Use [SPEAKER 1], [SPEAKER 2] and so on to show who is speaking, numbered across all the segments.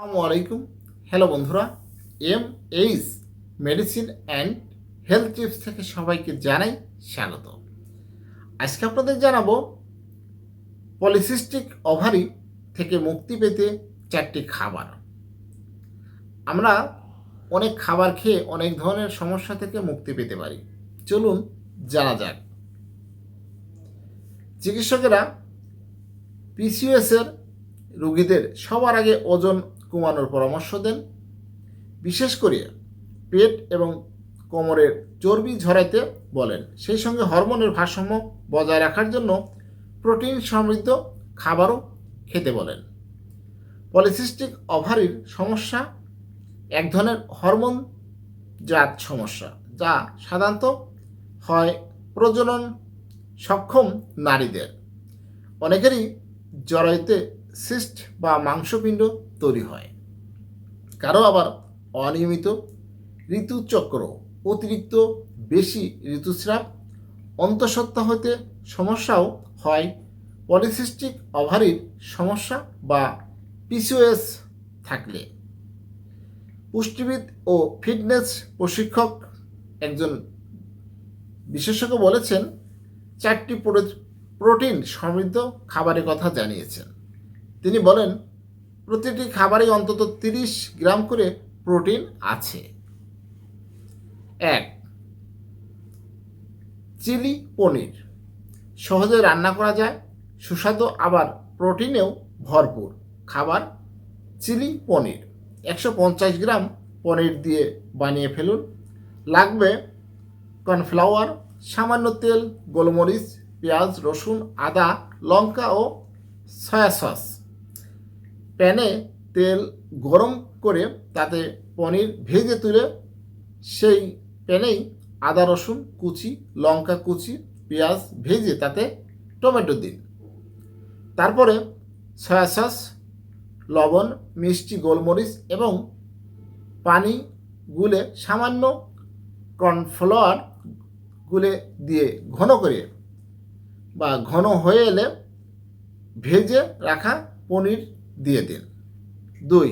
[SPEAKER 1] আসসালামু আলাইকুম। হ্যালো বন্ধুরা M H medicine and health tips থেকে সবাইকে জানাই স্বাগত। আজকে আপনাদের জানাব পলিসিস্টিক ওভারি থেকে মুক্তি পেতে চারটি খাবার। আমরা অনেক খাবার খেয়ে অনেক ধরনের সমস্যা থেকে মুক্তি পেতে পারি। চলুন জানা যাক। চিকিৎসকেরা পিসিওএসের রোগীদের সবার আগে ওজন কমানোর পরামর্শ দেন। বিশেষ করে পেট এবং কোমরের চর্বি ঝরাইতে বলেন। সেই সঙ্গে হরমোনের ভারসাম্য বজায় রাখার জন্য প্রোটিন সমৃদ্ধ খাবারও খেতে বলেন। পলিসিস্টিক ওভারির সমস্যা এক ধরনের হরমোন জাত সমস্যা, যা সাধারণত হয় প্রজনন সক্ষম নারীদের। অনেকেরই জরায়ুতে সিস্ট বা মাংসপিণ্ড তৈরি হয়। কারও আবার অনিয়মিত ঋতুচক্র, অতিরিক্ত বেশি ঋতুস্রাব, অন্তঃসত্ত্বা হতে সমস্যাও হয়। পলিসিস্টিক ওভারির সমস্যা বা পিসিওএস থাকলে। পুষ্টিবিদ ও ফিটনেস প্রশিক্ষক একজন বিশেষজ্ঞ বলেছেন, চারটি প্রো- প্রোটিন সমৃদ্ধ খাবারের কথা জানিয়েছেন। তিনি বলেন, প্রতিটি খাবারে অন্তত তিরিশ গ্রাম করে প্রোটিন আছে। এক, চিলি পনির। সহজে রান্না করা যায়, সুস্বাদু, আবার প্রোটিনেও ভরপুর খাবার চিলি পনির। একশো পঞ্চাশ গ্রাম পনির দিয়ে বানিয়ে ফেলুন। লাগবে কর্নফ্লাওয়ার, সামান্য তেল, গোলমরিচ, পেঁয়াজ, রসুন, আদা, লঙ্কা ও সয়া সস। প্যানে তেল গরম করে তাতে পনির ভেজে তুলে সেই প্যানেই আদা, রসুন কুচি, লঙ্কা কুচি, পেঁয়াজ ভেজে তাতে টমেটো দিন। তারপরে সয়া সস, লবণ, মিষ্টি গোলমরিচ এবং পানি গুলে সামান্য কর্নফ্লাওয়ার গুলে দিয়ে ঘন করে বা ঘন হয়ে এলে ভেজে রাখা পনির দিয়ে দিন। দুই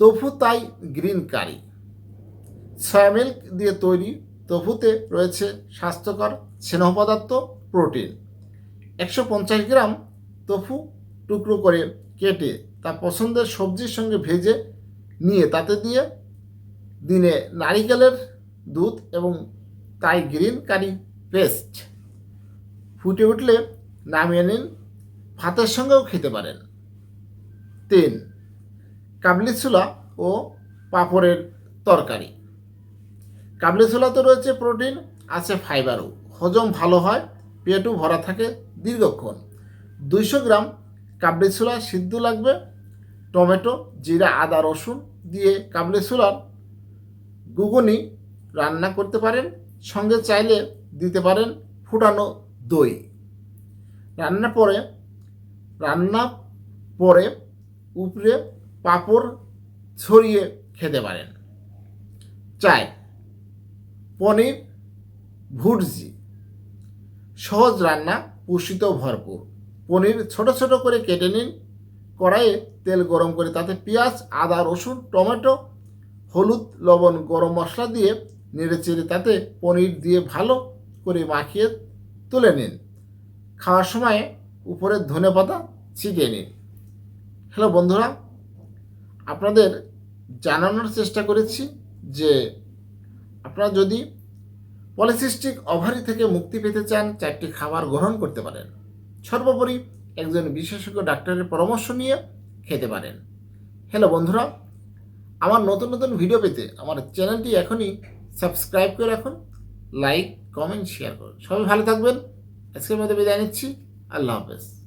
[SPEAKER 1] তফু তাই গ্রিন কারি সয়া মিল্ক দিয়ে তৈরি তফুতে রয়েছে স্বাস্থ্যকর স্নেহ পদার্থ প্রোটিন একশো পঞ্চাশ গ্রাম তফু টুকরো করে কেটে তা পছন্দের সবজির সঙ্গে ভেজে নিয়ে তাতে দিয়ে দিনে নারিকেলের দুধ এবং তাই গ্রিন কারি পেস্ট ফুটে উঠলে নামিয়ে নিন ভাতের সঙ্গেও খেতে পারেন। তিন কাবলি ছোলা ও পাঁপড়ের তরকারি। কাবলি ছোলাতে রয়েছে প্রোটিন, আছে ফাইবারও। হজম ভালো হয়, পেটও ভরা থাকে দীর্ঘক্ষণ। দুইশো গ্রাম কাবলি ছোলা সিদ্ধ লাগবে। টমেটো, জিরা, আদা, রসুন দিয়ে কাবলি ছোলার গুগুনি রান্না করতে পারেন। সঙ্গে চাইলে দিতে পারেন ফুটানো দই। রান্না পরে রান্না পরে উপরে পাঁপড় ছড়িয়ে খেতে পারেন। চাই, পনির ভুটজি সহজ রান্না, পুষ্টিতেও ভরপুর। পনির ছোট ছোট করে কেটে নিন, কড়াইয়ে তেল গরম করে তাতে পেঁয়াজ, আদা, রসুন, টমেটো, হলুদ, লবণ, গরম মশলা দিয়ে নেড়ে চেড়ে তাতে পনির দিয়ে ভালো করে মাখিয়ে তুলে নিন। খাওয়ার সময় উপরে ধনে পাতা নিন। হ্যালো বন্ধুরা, আপনাদের জানানোর চেষ্টা করেছি যে আপনারা যদি পলিসিস্টিক ওভারি থেকে মুক্তি পেতে চান, চারটি খাবার গ্রহণ করতে পারেন। সর্বোপরি একজন বিশেষজ্ঞ ডাক্তারের পরামর্শ নিয়ে খেতে পারেন। হ্যালো বন্ধুরা, আমার নতুন নতুন ভিডিও পেতে আমার চ্যানেলটি এখনই সাবস্ক্রাইব করে রাখুন লাইক কমেন্ট শেয়ার করুন। সবাই ভালো থাকবেন। আজকের মধ্যে বিদায় নিচ্ছি। আল্লাহ হাফেজ।